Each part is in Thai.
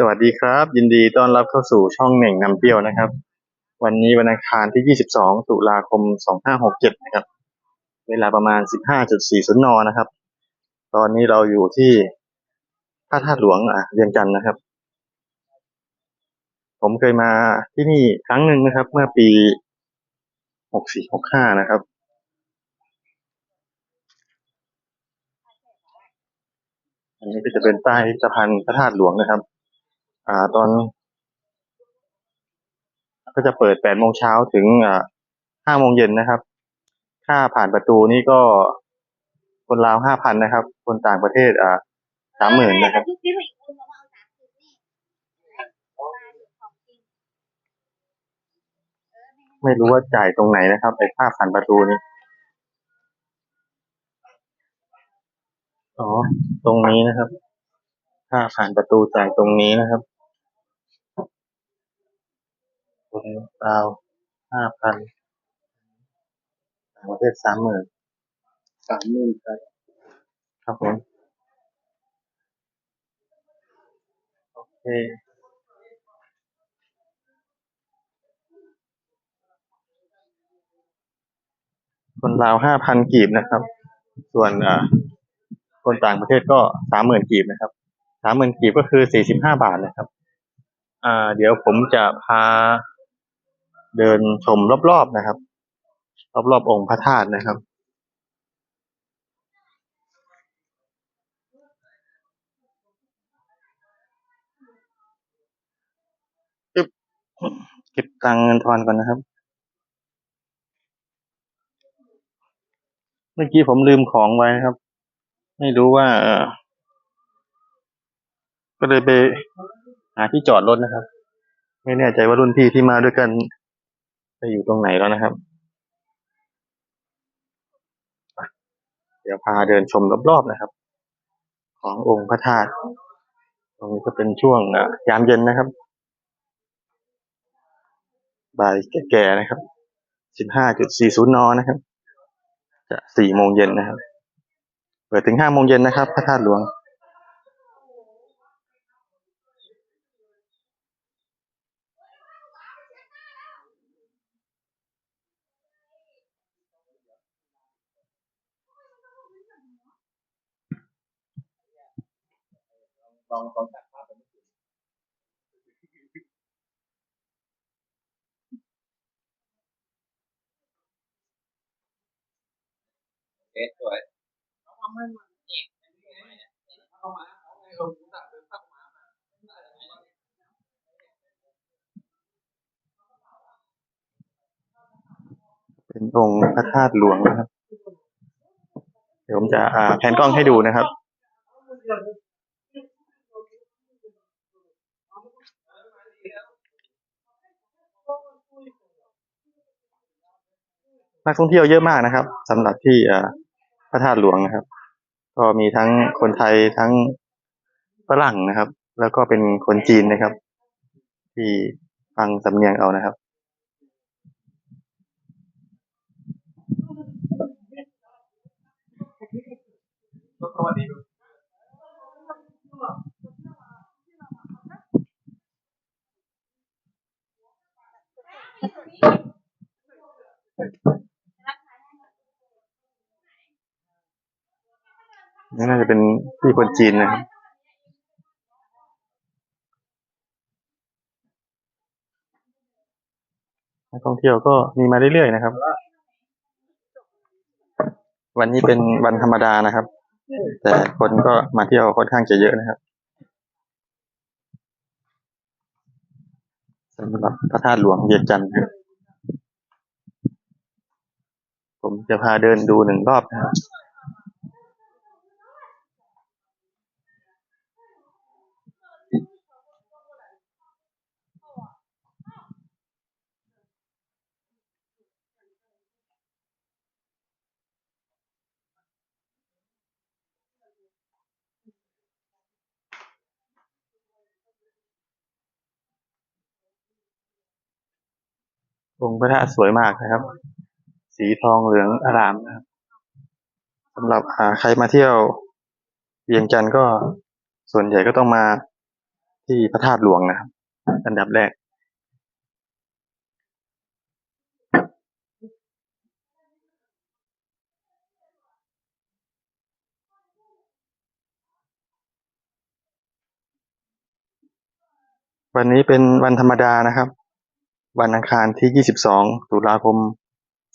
สวัสดีครับ ยินดีต้อนรับเข้าสู่ช่องเหน่งนำเที่ยวนะครับ วันนี้วันอังคารที่ 22 ตุลาคม 2567 นะครับ เวลาประมาณ 15.40นนะครับ ตอนนี้เราอยู่ที่พระธาตุหลวงอะเวียงจันทร์นะครับ ผมเคยมาที่นี่ครั้งหนึ่งนะครับ เมื่อปี 6465 นะครับอันนี้ก็จะเป็นใต้พิพิธภัณฑ์พระธาตุหลวงนะครับ อ่าตอน ก็จะเปิด8โมงเช้าถึงอ่า5โมงเย็นนะครับ ค่าผ่านประตูนี่ก็คนลาว5,000นะครับ คนต่างประเทศอ่า30,000นะครับไม่รู้ว่าจ่ายตรงไหนนะครับไอ้ค่าผ่านประตูนี่อ๋อ ตรงนี้นะครับ ค่าผ่านประตูจ่ายตรงนี้นะครับ คนลาว5,000ต่างประเทศ30,000สามหมื่นครับครับผมโอเคคนลาวห้าพันกีบนะครับ ส่วนอ่าคนต่างประเทศก็สามหมื่นกีบนะครับสามหมื่นกีบก็คือสี่สิบห้าบาทนะครับ อ่า เดี๋ยวผมจะพา เดินชมรอบๆนะครับ รอบๆองค์พระธาตุนะครับอึ๊บเก็บตังเงินทอนก่อนนะครับ เมื่อกี้ผมลืมของไว้นะครับ ไม่รู้ว่าก็เลยไปหาที่จอดรถนะครับ ไม่แน่ใจว่ารุ่นพี่ที่มาด้วยกัน ไปอยู่ตรงไหนแล้วนะครับ เดี๋ยวพาเดินชมรอบๆนะครับ ขององค์พระธาตุตรงนี้ก็เป็นช่วงยามเย็นนะครับบ่ายแก่ๆนะครับ สิบห้าจุดสี่ศูนย์นนะครับ จะสี่โมงเย็นนะครับ เปิดถึงห้าโมงเย็นนะครับ พระธาตุหลวง ลองลองตัดภาพไปนิดนึงโอเคสวยเป็นองค์พระธาตุหลวงนะครับ เดี๋ยวผมจะอ่าแผนกล้องให้ดูนะครับ นักท่องเที่ยวเยอะมากนะครับสำหรับที่พระธาตุหลวงนะครับ ก็มีทั้งคนไทยทั้งฝรั่งนะครับ แล้วก็เป็นคนจีนนะครับ ที่ฟังสำเนียงเอานะครับสวัสดีนี่ น่าจะเป็นพี่คนจีนนะครับนักท่องเที่ยวก็มีมาเรื่อยๆนะครับ วันนี้เป็นวันธรรมดานะครับ แต่คนก็มาเที่ยวค่อนข้างจะเยอะนะครับสำหรับพระธาตุหลวงเวียงจันทร์นะครับผมจะพาเดินดูหนึ่งรอบนะครับ องค์พระธาตุสวยมากนะครับ สีทองเหลืองอารามนะครับสำหรับอ่าใครมาเที่ยวเวียงจันทร์ก็ส่วนใหญ่ก็ต้องมาที่พระธาตุหลวงนะครับ อันดับแรก วันนี้เป็นวันธรรมดานะครับ วันอังคารที่ 22 ตุลาคม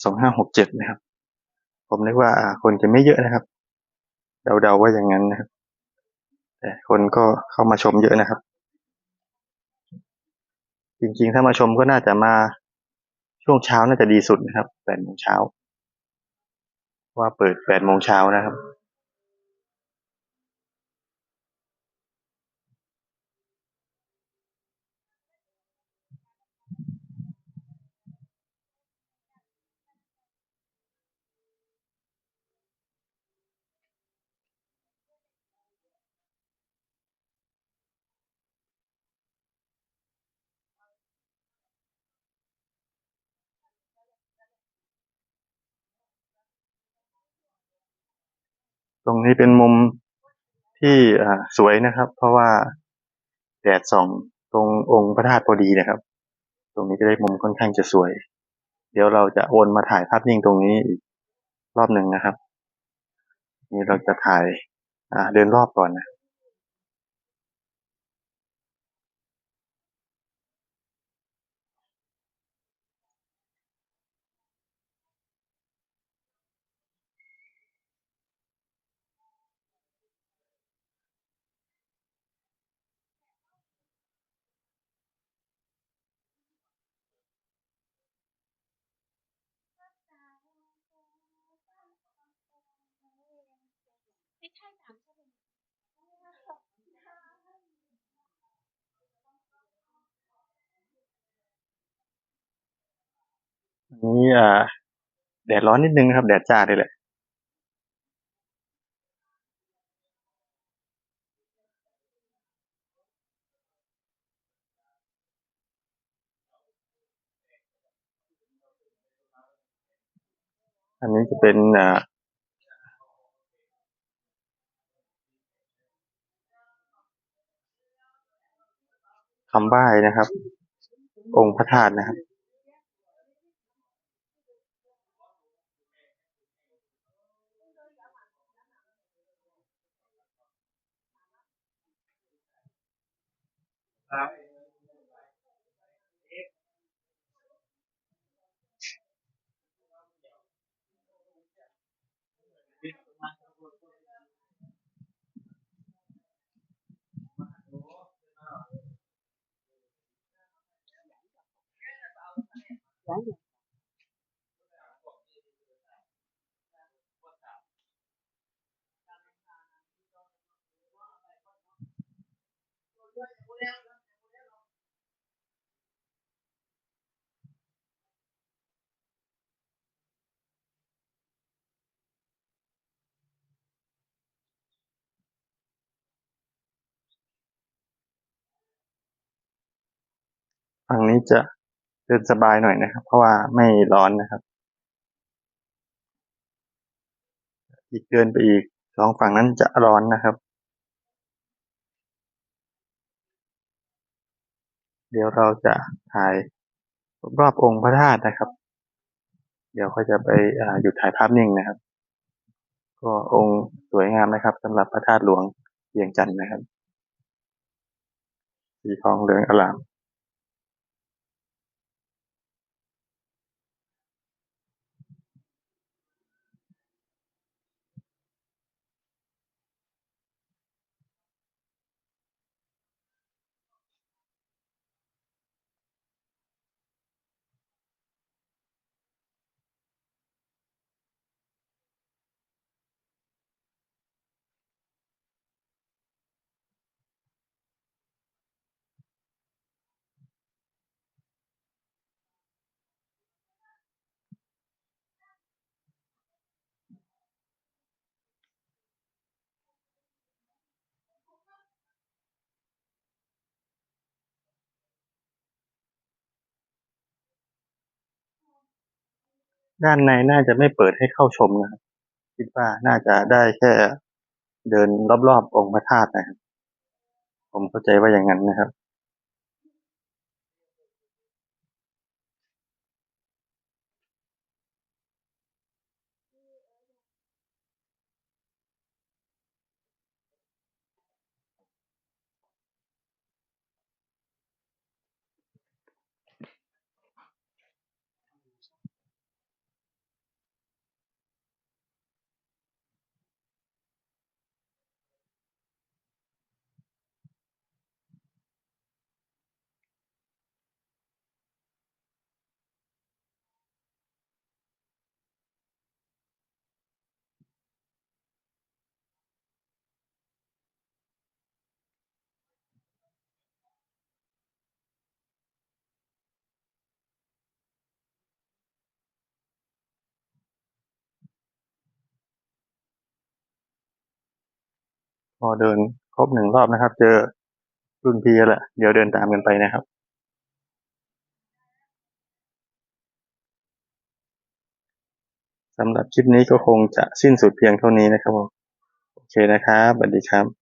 2567 นะครับ ผมนึกว่าคนจะไม่เยอะนะครับ เดาๆว่าอย่างนั้นนะครับ แต่คนก็เข้ามาชมเยอะนะครับ จริงๆ ถ้ามาชมก็น่าจะมาช่วงเช้าน่าจะดีสุดนะครับ8โมงเช้า ว่าเปิด8โมงเช้านะครับ ตรงนี้เป็นมุมที่สวยนะครับ เพราะว่าแดดส่องตรงองค์พระธาตุพอดีนะครับ ตรงนี้จะได้มุมค่อนข้างจะสวย เดี๋ยวเราจะวนมาถ่ายภาพนิ่งตรงนี้อีกรอบหนึ่งนะครับ นี่เราจะถ่ายเดินรอบก่อนนะ ไม่ใช่น้ำใช่ไหม อันนี้อ่าแดดร้อนนิดนึงนะครับ แดดจ้าเลยแหละ อันนี้จะเป็นอ่า คำใบ้นะครับ องค์พระธาตุนะครับ ครับ ฝั่งนี้จะเดินสบายหน่อยนะครับ เพราะว่าไม่ร้อนนะครับ อีกเดินไปอีกสองฝั่งนั้นจะร้อนนะครับ เดี๋ยวเราจะถ่ายรอบองค์พระธาตุนะครับ เดี๋ยวก็จะไปหยุดถ่ายภาพนิ่งนะครับ ก็องค์สวยงามนะครับสำหรับพระธาตุหลวงเวียงจันทร์นะครับสีทองเหลืองอลาม ด้านในน่าจะไม่เปิดให้เข้าชมนะครับ คิดว่าน่าจะได้แค่เดินรอบๆองค์พระธาตุนะครับ ผมเข้าใจว่าอย่างนั้นนะครับ พอเดินครบหนึ่งรอบนะครับ เจอรุ่นพี่แล้วแหละ เดี๋ยวเดินตามกันไปนะครับ สำหรับคลิปนี้ก็คงจะสิ้นสุดเพียงเท่านี้นะครับผม โอเคนะครับสวัสดีครับ